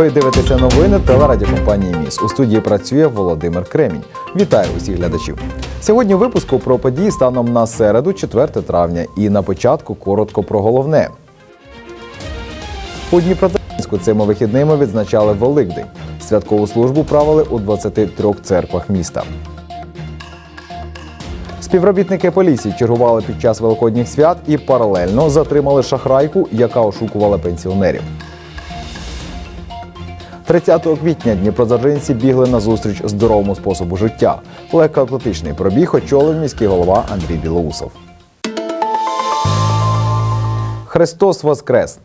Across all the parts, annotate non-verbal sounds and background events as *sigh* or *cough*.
Ви дивитеся новини телерадіокомпанії Міс. У студії працює Володимир Кремінь. Вітаю усіх глядачів. Сьогодні випуску про події станом на середу, 4 травня. І на початку коротко про головне. У Дніпродзержинську цими вихідними відзначали Великдень. Святкову службу правили у 23 церквах міста. Співробітники поліції чергували під час великодніх свят і паралельно затримали шахрайку, яка ошукувала пенсіонерів. 30 квітня дніпродзержинці бігли на зустріч здоровому способу життя. Легкоатлетичний пробіг очолив міський голова Андрій Білоусов. Христос Воскрес!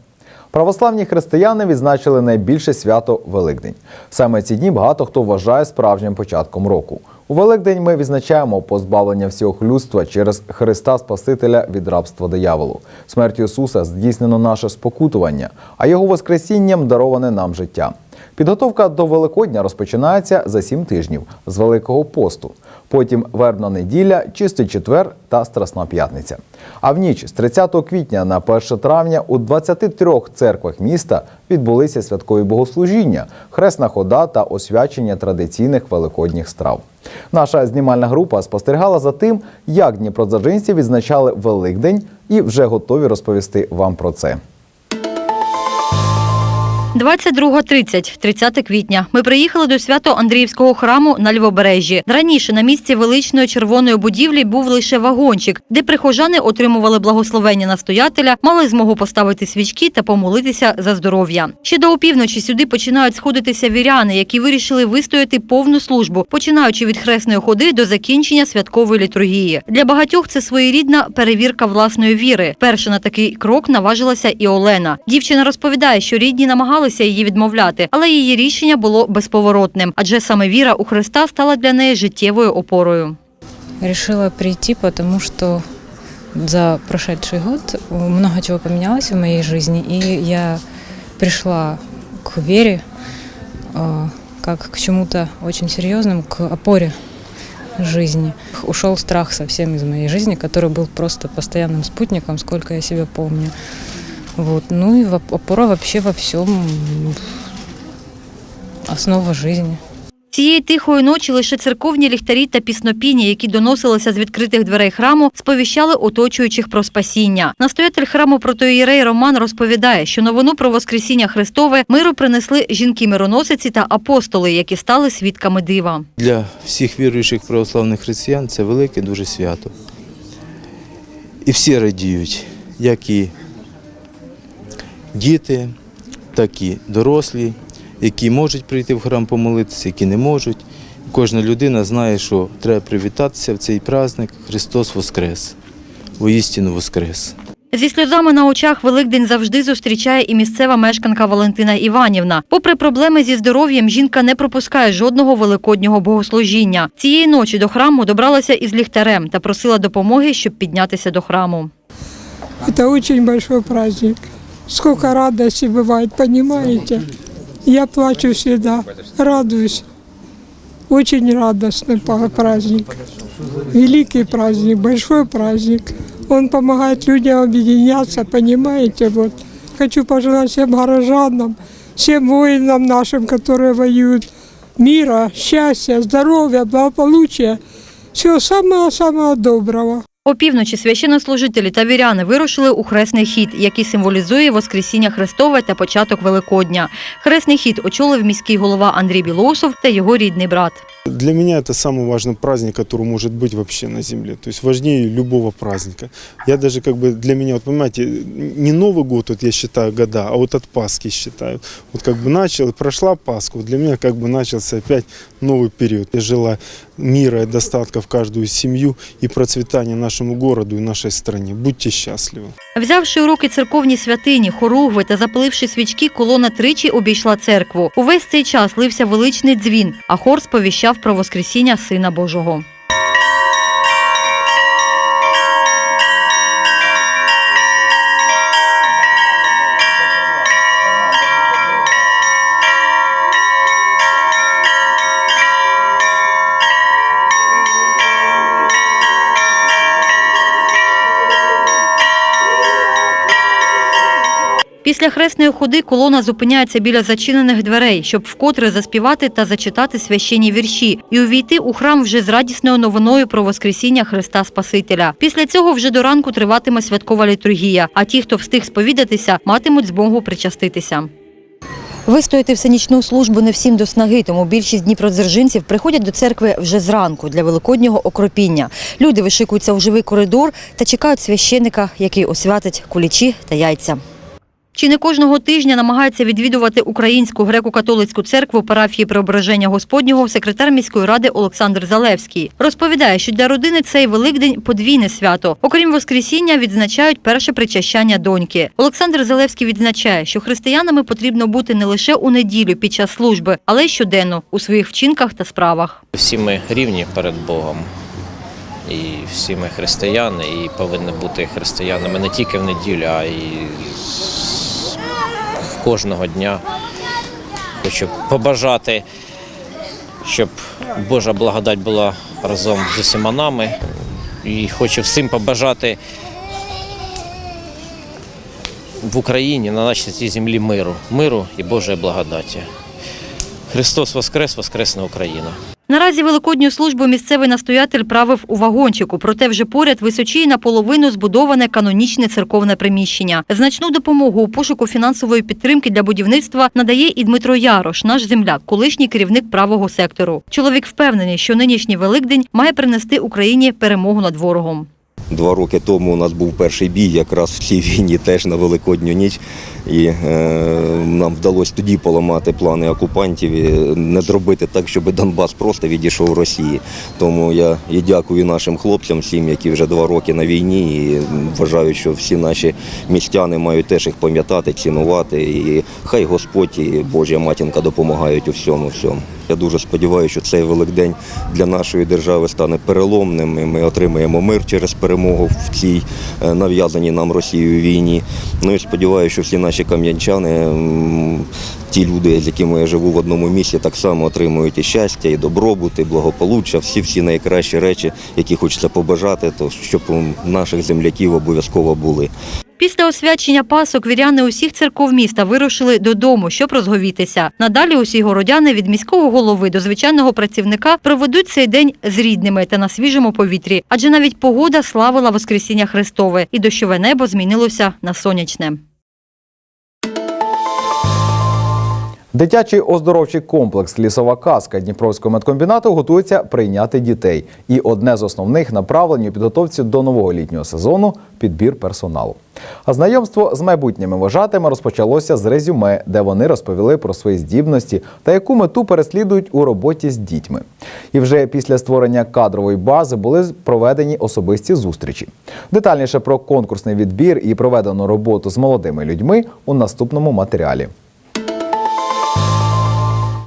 Православні християни відзначили найбільше свято Великдень. Саме ці дні багато хто вважає справжнім початком року. У Великдень ми відзначаємо позбавлення всього людства через Христа Спасителя від рабства дияволу. Смертю Ісуса здійснено наше спокутування, а Його Воскресінням дароване нам життя. Підготовка до Великодня розпочинається за сім тижнів з Великого посту. Потім вербна неділя, чистий четвер та Страсна п'ятниця. А в ніч з 30 квітня на 1 травня у 23 церквах міста відбулися святкові богослужіння, хресна хода та освячення традиційних великодніх страв. Наша знімальна група спостерігала за тим, як дніпродзержинці відзначали Великдень, і вже готові розповісти вам про це. 22.30, 30 квітня. Ми приїхали до свято-Андріївського храму на Львобережжі. Раніше на місці величної червоної будівлі був лише вагончик, де прихожани отримували благословення настоятеля, мали змогу поставити свічки та помолитися за здоров'я. Ще до опівночі сюди починають сходитися віряни, які вирішили вистояти повну службу, починаючи від хресної ходи до закінчення святкової літургії. Для багатьох це своєрідна перевірка власної віри. Перша на такий крок наважилася і Олена. Дівчина розповідає, що рідні намагалися її відмовляти, але її рішення було безповоротним, адже саме віра у Христа стала для неї життєвою опорою. Решила прийти, потому что за прошедший год много чего поменялось в моей жизни, и я пришла к вере, э, как к чему-то очень серьезному, к опоре жизни. Ушел страх совсем из моей жизни, который был просто постоянным спутником, сколько я себя помню. Вот. Ну и опора вообще во всем, основа жизни. Цієї тихої ночі лише церковні ліхтарі та піснопіння, які доносилися з відкритих дверей храму, сповіщали оточуючих про спасіння. Настоятель храму протоїрей Роман розповідає, що новину про Воскресіння Христове миру принесли жінки-мироносиці та апостоли, які стали свідками дива. Для всіх віруючих православних християн це велике дуже свято. І всі радіють, як і діти, так і дорослі, які можуть прийти в храм помолитися, які не можуть. Кожна людина знає, що треба привітатися в цей праздник Христос Воскрес, воістину Воскрес. Зі сльозами на очах Великдень завжди зустрічає і місцева мешканка Валентина Іванівна. Попри проблеми зі здоров'ям, жінка не пропускає жодного великоднього богослужіння. Цієї ночі до храму добралася із ліхтарем та просила допомоги, щоб піднятися до храму. Это очень большой праздник. Сколько радости бывает, понимаете? Я плачу всегда, радуюсь. Очень радостный праздник. Великий праздник, большой праздник. Он помогает людям объединяться, понимаете? Вот. Хочу пожелать всем горожанам, всем воинам нашим, которые воюют, мира, счастья, здоровья, благополучия. Всего самого-самого доброго. Опівночі священнослужителі та віряни вирушили у хресний хід, який символізує Воскресіння Христове та початок Великодня. Хресний хід очолив міський голова Андрій Білоусов та його рідний брат. Для меня это самый важный праздник, который может быть вообще на земле. То есть важнее любого праздника. Я даже как бы для меня, вот понимаете, не Новый год, вот я считаю года, а вот от Пасхи считаю. Вот как бы начал, прошла Пасха, вот для меня как бы начался опять новый период. Я желаю мира и достатка в каждую семью и процветания нашему городу и нашей стране. Будьте счастливы. Взявши у руки церковні святині, хоругви та запаливши свічки, колона тричі обійшла церкву. Увесь цей час лився величний дзвін, а хор сповіщав про Воскресіння Сина Божого. Після хресної ходи колона зупиняється біля зачинених дверей, щоб вкотре заспівати та зачитати священні вірші і увійти у храм вже з радісною новиною про Воскресіння Христа Спасителя. Після цього вже до ранку триватиме святкова літургія, а ті, хто встиг сповідатися, матимуть змогу причаститися. Вистояти всенічну службу не всім до снаги, тому більшість дніпродзержинців приходять до церкви вже зранку для великоднього окропіння. Люди вишикуються у живий коридор та чекають священика, який освятить кулічі та яйця. Чи не кожного тижня намагається відвідувати українську греко-католицьку церкву парафії Преображення Господнього секретар міської ради Олександр Залевський. Розповідає, що для родини цей Великдень подвійне свято. Окрім Воскресіння, відзначають перше причащання доньки. Олександр Залевський відзначає, що християнами потрібно бути не лише у неділю під час служби, але й щоденно у своїх вчинках та справах. Всі ми рівні перед Богом. І всі ми християни, і повинні бути християнами не тільки в неділю, а й кожного дня. Хочу побажати, щоб Божа благодать була разом з усіма нами. І хочу всім побажати в Україні на нашій цій землі миру, миру і Божої благодаті. Христос Воскрес, Воскресна Україна! Наразі великодню службу місцевий настоятель правив у вагончику, проте вже поряд височіє наполовину збудоване канонічне церковне приміщення. Значну допомогу у пошуку фінансової підтримки для будівництва надає і Дмитро Ярош, наш земляк, колишній керівник правого сектору. Чоловік впевнений, що нинішній Великдень має принести Україні перемогу над ворогом. Два роки тому у нас був перший бій, якраз в цій війні теж на Великодню ніч. І е, нам вдалося тоді поламати плани окупантів і не зробити так, щоб Донбас просто відійшов Росії. Тому я і дякую нашим хлопцям, всім, які вже два роки на війні, і вважаю, що всі наші містяни мають теж їх пам'ятати, цінувати. І хай Господь і Божа матінка допомагають у всьому всьому. Я дуже сподіваюся, що цей Великдень для нашої держави стане переломним. і Ми отримаємо мир через перемогу в цій е, нав'язаній нам Росією війні. Ну і сподіваюся, що всі наші кам'янчани, ті люди, з якими я живу в одному місці, так само отримують і щастя, і добробут, і благополуччя, всі всі найкращі речі, які хочеться побажати, то щоб у наших земляків обов'язково були. Після освячення пасок віряни усіх церков міста вирушили додому, щоб розговітися. Надалі усі городяни від міського голови до звичайного працівника проведуть цей день з рідними та на свіжому повітрі, адже навіть погода славила Воскресіння Христове, і дощове небо змінилося на сонячне. Дитячий оздоровчий комплекс Лісова казка Дніпровського медкомбінату готується прийняти дітей. І одне з основних направлень у підготовці до нового літнього сезону підбір персоналу. А знайомство з майбутніми вожатими розпочалося з резюме, де вони розповіли про свої здібності та яку мету переслідують у роботі з дітьми. І вже після створення кадрової бази були проведені особисті зустрічі. Детальніше про конкурсний відбір і проведену роботу з молодими людьми у наступному матеріалі.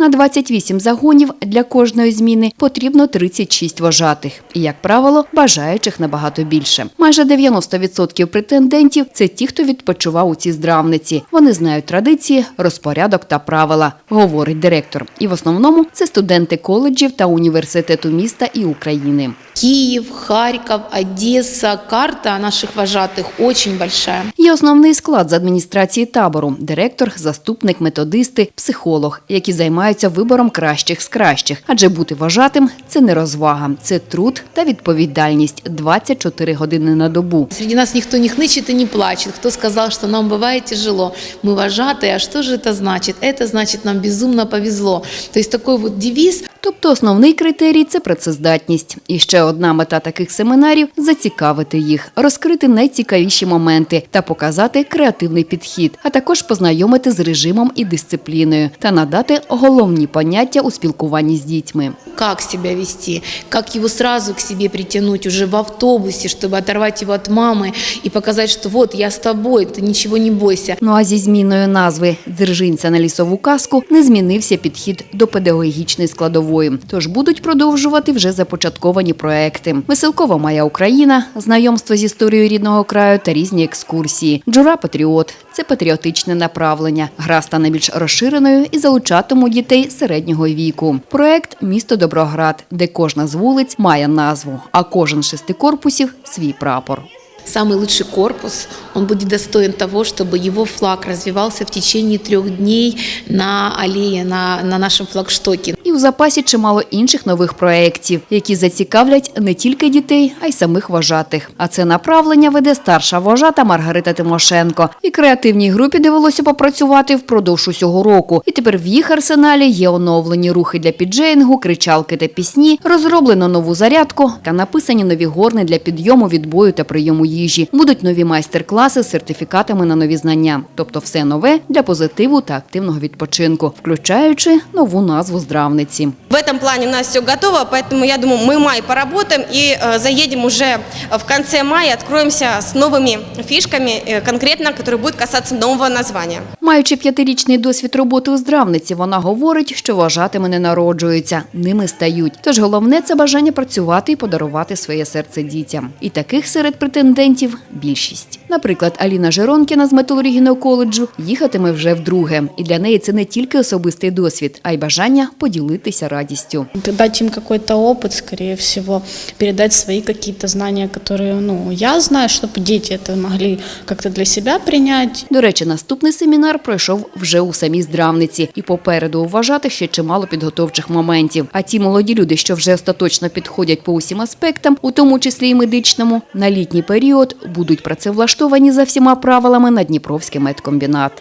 На 28 загонів для кожної зміни потрібно 36 вожатих. І, як правило, бажаючих набагато більше. Майже 90% претендентів – це ті, хто відпочивав у цій здравниці. Вони знають традиції, розпорядок та правила, говорить директор. І в основному це студенти коледжів та університету міста і України. Киев, Харьков, Одесса. Карта наших вожатых очень большая. Є основний склад з адміністрації табору – директор, заступник, методисти, психолог, які займаються вибором кращих з кращих. Адже бути вважатим – це не розвага, це труд та відповідальність 24 години на добу. Среди нас никто не хнычет и не плачет. Кто сказал, что нам бывает тяжело? Мы вожатые, а что же это значит? Это значит, нам безумно повезло. То есть такой вот девиз Тобто основний критерій – це працездатність. І ще одна мета таких семінарів – зацікавити їх, розкрити найцікавіші моменти та показати креативний підхід, а також познайомити з режимом і дисципліною та надати головні поняття у спілкуванні з дітьми. как себя вести, как его сразу к себе притянуть уже в автобусе, чтобы оторвать его от мамы и показать, что вот я с тобой, ты ничего не бойся. Ну а зі зміною назви «Дзержинця на лісову казку» не змінився підхід до педагогічної складової. Тож будуть продовжувати вже започатковані проекти. Веселкова моя Україна, знайомство з історією рідного краю та різні екскурсії. Джура Патріот це патріотичне направлення. Гра стане більш розширеною і залучатимуть дітей середнього віку. Проект Місто Доброград, де кожна з вулиць має назву, а кожен шести корпусів свій прапор. Самый лучший корпус, он будет достоин того, чтобы его флаг развивался в течение трех дней на аллее, на, на нашем флагштоке. І у запасі чимало інших нових проєктів, які зацікавлять не тільки дітей, а й самих вожатих. А це направлення веде старша вожата Маргарита Тимошенко. І креативній групі довелося попрацювати впродовж усього року. І тепер в їх арсеналі є оновлені рухи для піджейнгу, кричалки та пісні, розроблено нову зарядку та написані нові горни для підйому, відбою та прийому їжі Будуть нові майстер-класи з сертифікатами на нові знання. Тобто все нове для позитиву та активного відпочинку, включаючи нову назву здравниці. В этом плане у нас все готово, поэтому я думаю, мы май поработаем и э, заедем уже в конце мая, откроемся с новыми фишками, э, конкретно, которые будут касаться нового названия. Маючи п'ятирічний досвід роботи у здравниці, вона говорить, що вважатими не народжуються, ними стають. Тож головне це бажання працювати і подарувати своє серце дітям. І таких серед претендентів більшість. Наприклад, Аліна Жеронкіна з металургійного коледжу їхатиме вже вдруге. І для неї це не тільки особистий досвід, а й бажання поділитися радістю. дать им какой-то опыт, скорее всего, передать свои какие-то знания, которые, ну, я знаю, чтобы дети это могли как-то для себя принять. До речі, наступний семінар пройшов вже у самій здравниці, і попереду у вважатих ще чимало підготовчих моментів. А ті молоді люди, що вже остаточно підходять по усім аспектам, у тому числі і медичному, на літній період будуть працевлаштовані за всіма правилами на Дніпровський медкомбінат.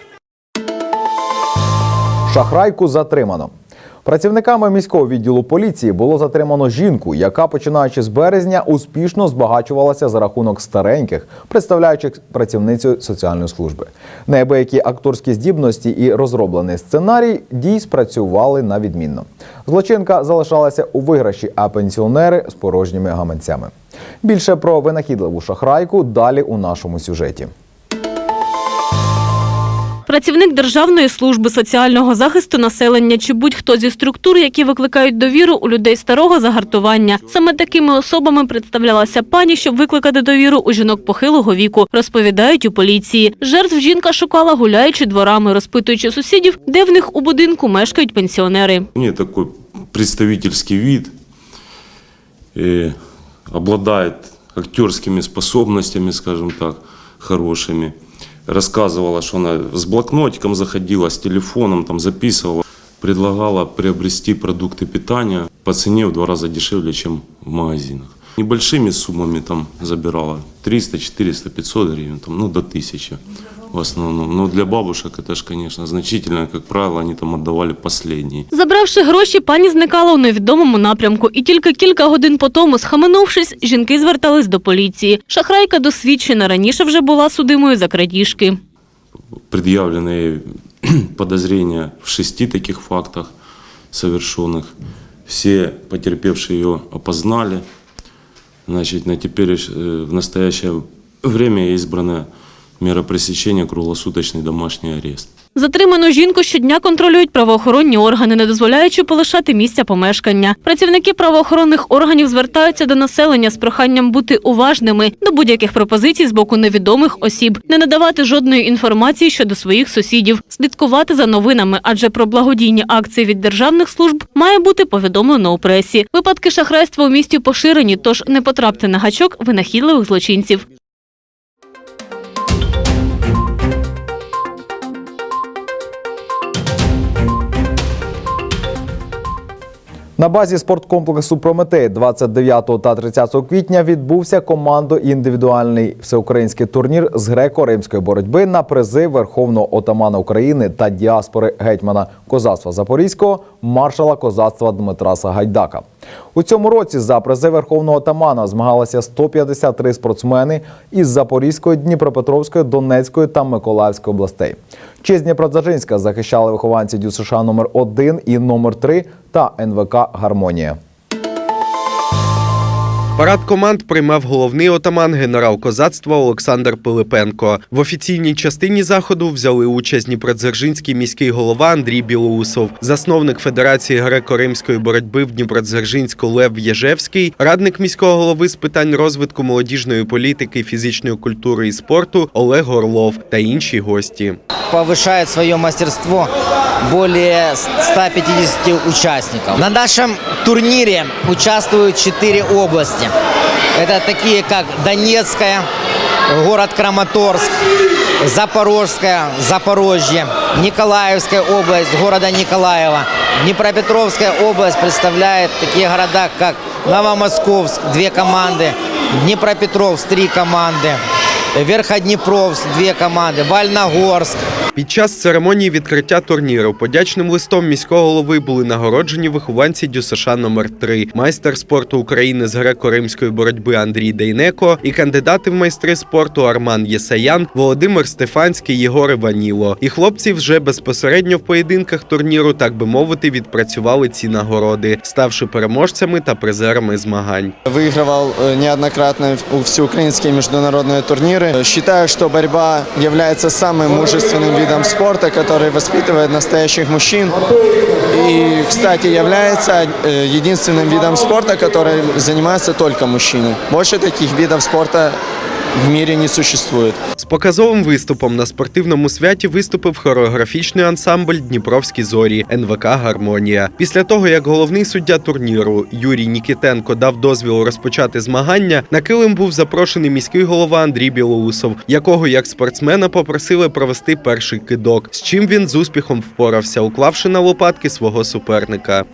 Шахрайку затримано. Працівниками міського відділу поліції було затримано жінку, яка, починаючи з березня, успішно збагачувалася за рахунок стареньких, представляючих працівницю соціальної служби. Неабиякі акторські здібності і розроблений сценарій дій спрацювали на відмінно. Злочинка залишалася у виграші, а пенсіонери з порожніми гаманцями. Більше про винахідливу шахрайку далі у нашому сюжеті. Працівник Державної служби соціального захисту населення чи будь-хто зі структур, які викликають довіру у людей старого загартування. Саме такими особами представлялася пані, щоб викликати довіру у жінок похилого віку, розповідають у поліції. Жертв жінка шукала, гуляючи дворами, розпитуючи сусідів, де в них у будинку мешкають пенсіонери. У нее такой представительский вид, э, обладает актерскими способностями, скажем так, хорошими. Рассказывала, что она с блокнотиком заходила, с телефоном там записывала. Предлагала приобрести продукты питания по цене в два раза дешевле, чем в магазинах. Небольшими суммами там забирала 300, 400, 500 гривен, там, ну до 1000 в основном. Но для бабушек это же, конечно, значительно. Как правило, они там отдавали последние. Забравши гроші, пані зникала у невідомому напрямку, і тільки кілька годин по тому, схаменувшись, жінки звертались до поліції. Шахрайка досвідчена, раніше вже була судимою за крадіжки. предъявлены *clears throat* подозрения в шести таких фактах совершенных. Все потерпевшие ее опознали. Значит, на теперь э, в настоящее время избрана мера пресечения круглосуточный домашний арест. Затриману жінку щодня контролюють правоохоронні органи, не дозволяючи полишати місця помешкання. Працівники правоохоронних органів звертаються до населення з проханням бути уважними до будь-яких пропозицій з боку невідомих осіб, не надавати жодної інформації щодо своїх сусідів, слідкувати за новинами, адже про благодійні акції від державних служб має бути повідомлено у пресі. Випадки шахрайства у місті поширені, тож не потрапте на гачок винахідливих злочинців. На базі спорткомплексу Прометей 29 та 30 квітня відбувся командо-індивідуальний всеукраїнський турнір з греко-римської боротьби на призи Верховного отамана України та діаспори гетьмана козацтва Запорізького маршала козацтва Дмитра Сагайдака. У цьому році за призи Верховного отамана змагалися 153 спортсмени із Запорізької, Дніпропетровської, Донецької та Миколаївської областей. Честь Дніпродзержинська захищали вихованці ДЮСШ номер 1 і номер 3 та НВК Гармонія. Парад команд приймав головний отаман генерал козацтва Олександр Пилипенко. В офіційній частині заходу взяли участь Дніпродзержинський міський голова Андрій Білоусов, засновник Федерації греко-римської боротьби в Дніпродзержинську Лев Єжевський, радник міського голови з питань розвитку молодіжної політики, фізичної культури і спорту Олег Орлов та інші гості. повышает свое мастерство более 150 участников. На нашем турнире участвуют четыре области. Это такие как Донецкая, город Краматорск, Запорожская, Запорожье, Николаевская область, города Николаева. Днепропетровская область представляет такие города, как Новомосковск, две команды, Днепропетровск, три команды, Верходнепровск, две команды, Вальногорск, Під час церемонії відкриття турніру подячним листом міського голови були нагороджені вихованці ДЮСШ номер 3 майстер спорту України з греко-римської боротьби Андрій Дейнеко і кандидати в майстри спорту Арман Єсаян, Володимир Стефанський, Єгор Іваніло. І хлопці вже безпосередньо в поєдинках турніру, так би мовити, відпрацювали ці нагороди, ставши переможцями та призерами змагань. Выигрывал э, неоднократно у- всеукраинские международные турниры. Считаю, что борьба является самым мужественным видом спорта, который воспитывает настоящих мужчин. И, кстати, является э, единственным видом спорта, который занимаются только мужчины. Больше таких видов спорта в мире не существует. З показовим виступом на спортивному святі виступив хореографічний ансамбль Дніпровські зорі НВК Гармонія. Після того, як головний суддя турніру Юрій Нікітенко дав дозвіл розпочати змагання, на килим був запрошений міський голова Андрій Білоусов, якого як спортсмена попросили провести перший кидок, з чим він з успіхом впорався, уклавши на лопатки свого суперника.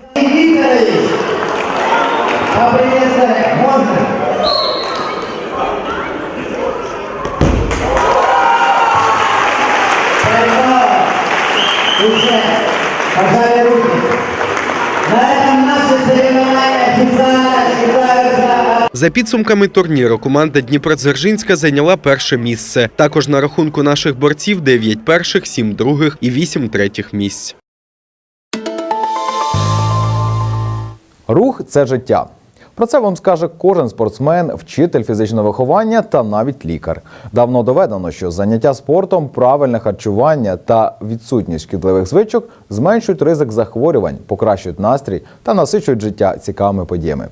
За підсумками турніру команда Дніпродзержинська зайняла перше місце. Також на рахунку наших борців 9 перших, 7 других і 8 третіх місць. Рух це життя. Про це вам скаже кожен спортсмен, вчитель фізичного виховання та навіть лікар. Давно доведено, що заняття спортом, правильне харчування та відсутність шкідливих звичок зменшують ризик захворювань, покращують настрій та насичують життя цікавими подіями.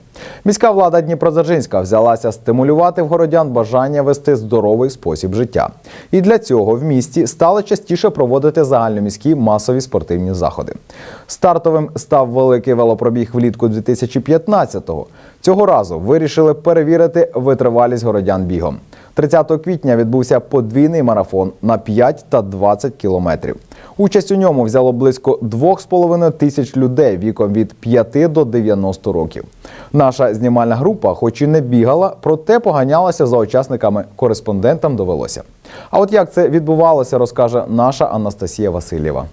Міська влада Дніпродзержинська взялася стимулювати в городян бажання вести здоровий спосіб життя. І для цього в місті стали частіше проводити загальноміські масові спортивні заходи. Стартовим став великий велопробіг влітку 2015-го. Цього разу вирішили перевірити витривалість городян бігом. 30 квітня відбувся подвійний марафон на 5 та 20 кілометрів. Участь у ньому взяло близько 2,5 тисяч людей віком від 5 до 90 років. Наша знімальна група, хоч і не бігала, проте поганялася за учасниками. Кореспондентам довелося. А от як це відбувалося, розкаже наша Анастасія Васильєва.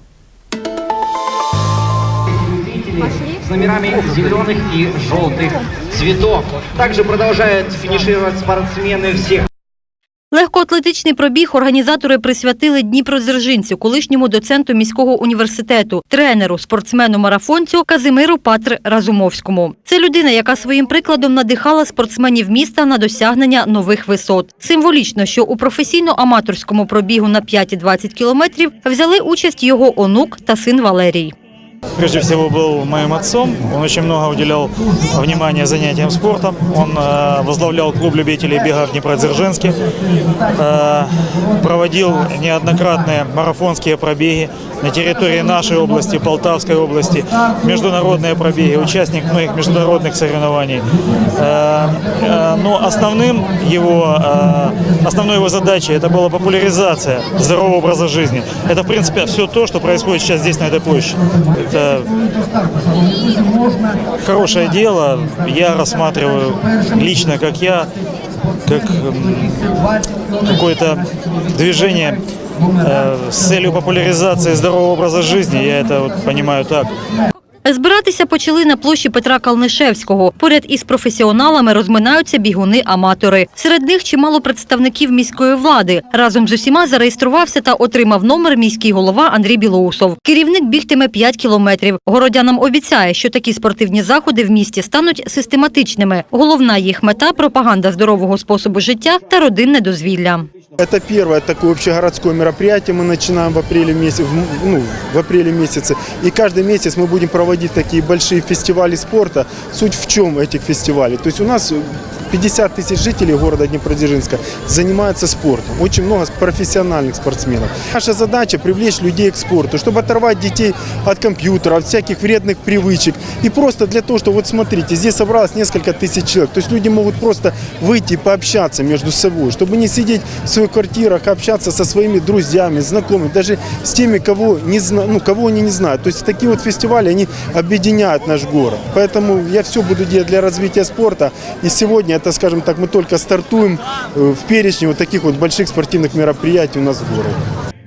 с номерами зеленых и желтых цветов. Также продолжают финишировать спортсмены всех Легкоатлетичний пробіг організатори присвятили Дніпродзержинцю, колишньому доценту міського університету, тренеру, спортсмену-марафонцю Казимиру Патр Разумовському. Це людина, яка своїм прикладом надихала спортсменів міста на досягнення нових висот. Символічно, що у професійно-аматорському пробігу на 5 і 20 кілометрів взяли участь його онук та син Валерій. Прежде всего был моим отцом. Он очень много уделял внимания занятиям спортом. Он э, возглавлял клуб любителей бега в Днепродзержинске. Э, проводил неоднократные марафонские пробеги на территории нашей области, Полтавской области. Международные пробеги, участник многих международных соревнований. Э, но основным его, основной его задачей это была популяризация здорового образа жизни. Это, в принципе, все то, что происходит сейчас здесь, на этой площади. Это хорошее дело. Я рассматриваю лично, как я, как м, какое-то движение э, с целью популяризации здорового образа жизни. Я это вот понимаю так. Збиратися почали на площі Петра Калнишевського. Поряд із професіоналами розминаються бігуни-аматори. Серед них чимало представників міської влади. Разом з усіма зареєструвався та отримав номер міський голова Андрій Білоусов. Керівник бігтиме 5 кілометрів. Городянам обіцяє, що такі спортивні заходи в місті стануть систематичними. Головна їх мета пропаганда здорового способу життя та родинне дозвілля. Это первое такое общегородское мероприятие. Мы начинаем в апреле месяце, ну, в апреле месяце. И каждый месяц мы будем проводить такие большие фестивали спорта. Суть в чем этих фестивалей? То есть у нас 50 тысяч жителей города Днепродзержинска занимаются спортом. Очень много профессиональных спортсменов. Наша задача привлечь людей к спорту, чтобы оторвать детей от компьютера, от всяких вредных привычек. И просто для того, что вот смотрите, здесь собралось несколько тысяч человек. То есть люди могут просто выйти и пообщаться между собой, чтобы не сидеть в своих квартирах, общаться со своими друзьями, знакомыми, даже с теми, кого, не зна... ну, кого они не знают. То есть такие вот фестивали, они объединяют наш город. Поэтому я все буду делать для развития спорта. И сегодня это, скажем так, мы только стартуем э, в перечне вот таких вот больших спортивных мероприятий у нас в городе.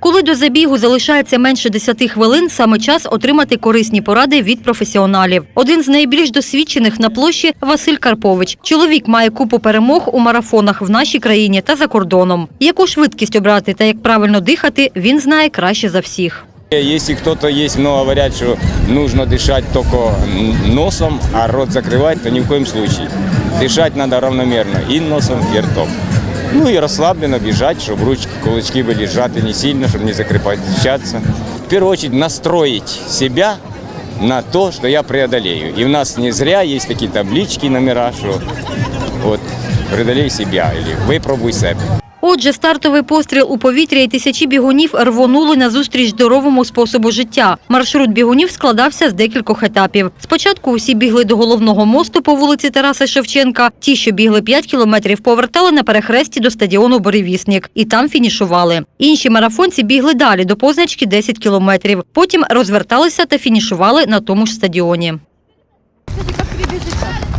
Коли до забігу залишається менше 10 хвилин, саме час отримати корисні поради від професіоналів. Один з найбільш досвідчених на площі Василь Карпович. Чоловік має купу перемог у марафонах в нашій країні та за кордоном. Яку швидкість обрати та як правильно дихати, він знає краще за всіх. Если кто-то есть, много говорят, что нужно дышать только носом, а рот закрывать, то ни в коем случае. Дышать надо равномерно и носом, и ртом. Ну и расслабленно бежать, чтобы ручки, кулачки были сжаты не сильно, чтобы не закрепощаться. В первую очередь настроить себя на то, что я преодолею. И у нас не зря есть такие таблички, номера, что вот преодолей себя или випробуй себе. Отже, стартовий постріл у повітря і тисячі бігунів рвонули назустріч здоровому способу життя. Маршрут бігунів складався з декількох етапів. Спочатку усі бігли до головного мосту по вулиці Тараса Шевченка. Ті, що бігли 5 кілометрів, повертали на перехресті до стадіону Боревісник і там фінішували. Інші марафонці бігли далі до позначки 10 кілометрів. Потім розверталися та фінішували на тому ж стадіоні.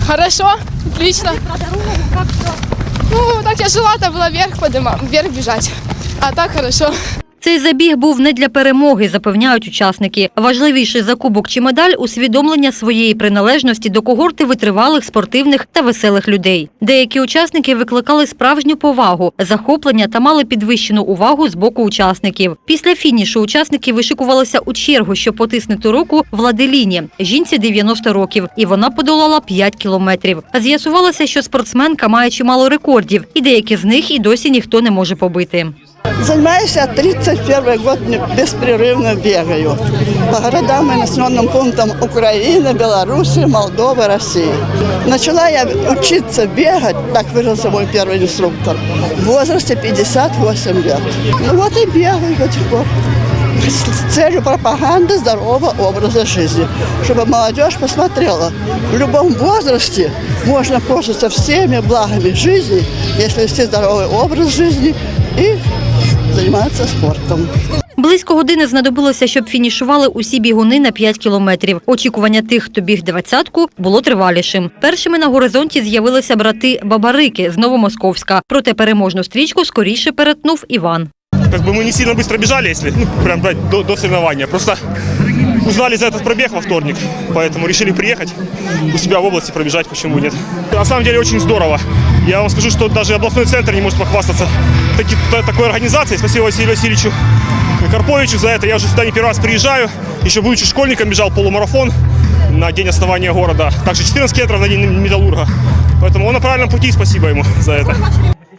Хорошо, отлично. Ну, так тяжеловато было вверх поднимать, вверх бежать. А так хорошо. Цей забіг був не для перемоги, запевняють учасники. Важливіший за кубок чи медаль – усвідомлення своєї приналежності до когорти витривалих, спортивних та веселих людей. Деякі учасники викликали справжню повагу, захоплення та мали підвищену увагу з боку учасників. Після фінішу учасники вишикувалися у чергу, щоб потиснути руку Владеліні, жінці 90 років, і вона подолала 5 кілометрів. З'ясувалося, що спортсменка має чимало рекордів, і деякі з них і досі ніхто не може побити. Занимаюсь 31 год беспрерывно бегаю по городам и населенным пунктам Украины, Беларуси, Молдовы, России. Начала я учиться бегать, так выразился мой первый инструктор, в возрасте 58 лет. Ну вот и бегаю до сих пор с целью пропаганды здорового образа жизни, чтобы молодежь посмотрела, в любом возрасте можно пользоваться всеми благами жизни, если вести здоровый образ жизни и заниматься спортом. Близько години знадобилося, щоб фінішували усі бігуни на 5 кілометрів. Очікування тих, хто біг двадцятку, було тривалішим. Першими на горизонті з'явилися брати Бабарики з Новомосковська. Проте переможну стрічку скоріше перетнув Іван. Как бы мы не сильно быстро бежали, если ну, прям брать до, до соревнования. Просто узнали за этот пробег во вторник, поэтому решили приехать у себя в области пробежать, почему нет. На самом деле очень здорово. Я вам скажу, что даже областной центр не может похвастаться таки, та- такой организацией. Спасибо Василию Васильевичу Карповичу за это. Я уже сюда не первый раз приезжаю. Еще будучи школьником, бежал полумарафон на день основания города. Также 14 километров на день металлурга. Поэтому он на правильном пути, спасибо ему за это.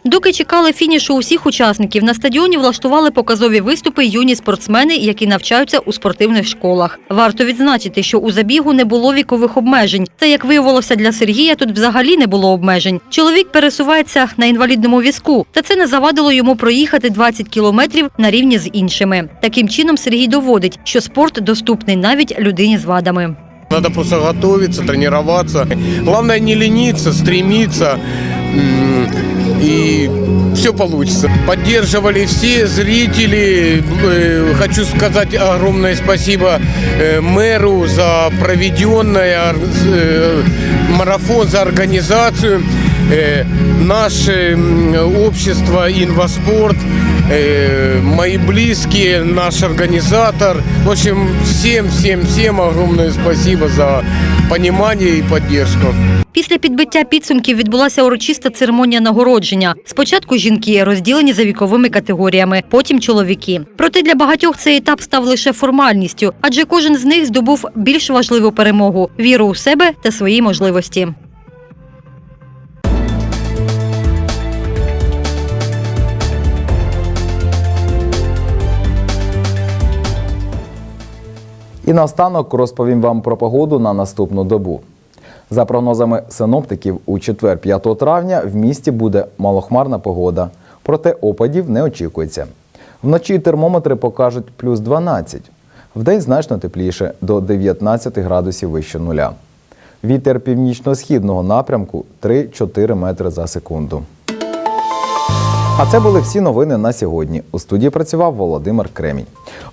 Доки чекали фінішу усіх учасників, на стадіоні влаштували показові виступи юні спортсмени, які навчаються у спортивних школах. Варто відзначити, що у забігу не було вікових обмежень. Та як виявилося для Сергія, тут взагалі не було обмежень. Чоловік пересувається на інвалідному візку, та це не завадило йому проїхати 20 кілометрів на рівні з іншими. Таким чином Сергій доводить, що спорт доступний навіть людині з вадами. Надо просто готовиться, тренироваться. Главное не лениться, стремиться м, И все получится. Поддерживали все зрители. Э, Хочу сказать огромное спасибо э, мэру за проведенное э, марафон, за организацию. Э, Наше м, общество «Инваспорт», э, мои близкие, наш организатор. В общем, всем, всем, всем огромное спасибо за понимание и поддержку. Після підбиття підсумків відбулася урочиста церемонія нагородження. Спочатку жінки розділені за віковими категоріями, потім чоловіки. Проте для багатьох цей етап став лише формальністю, адже кожен з них здобув більш важливу перемогу віру у себе та свої можливості. І наостанок розповім вам про погоду на наступну добу. За прогнозами синоптиків, у четвер 5 травня в місті буде малохмарна погода, проте опадів не очікується. Вночі термометри покажуть плюс 12, вдень значно тепліше до 19 градусів вище нуля. Вітер північно-східного напрямку 3-4 метри за секунду. А це були всі новини на сьогодні. У студії працював Володимир Кремінь.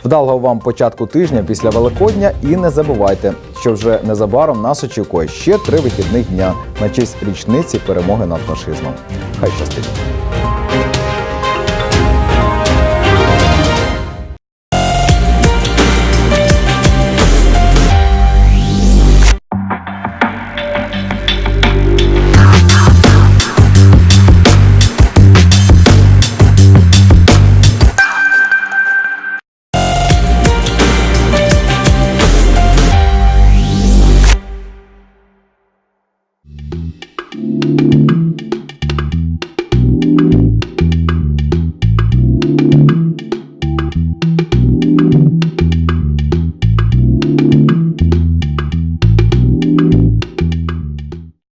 Вдалого вам початку тижня після Великодня і не забувайте, що вже незабаром нас очікує ще три вихідних дня на честь річниці перемоги над фашизмом. Хай щастить!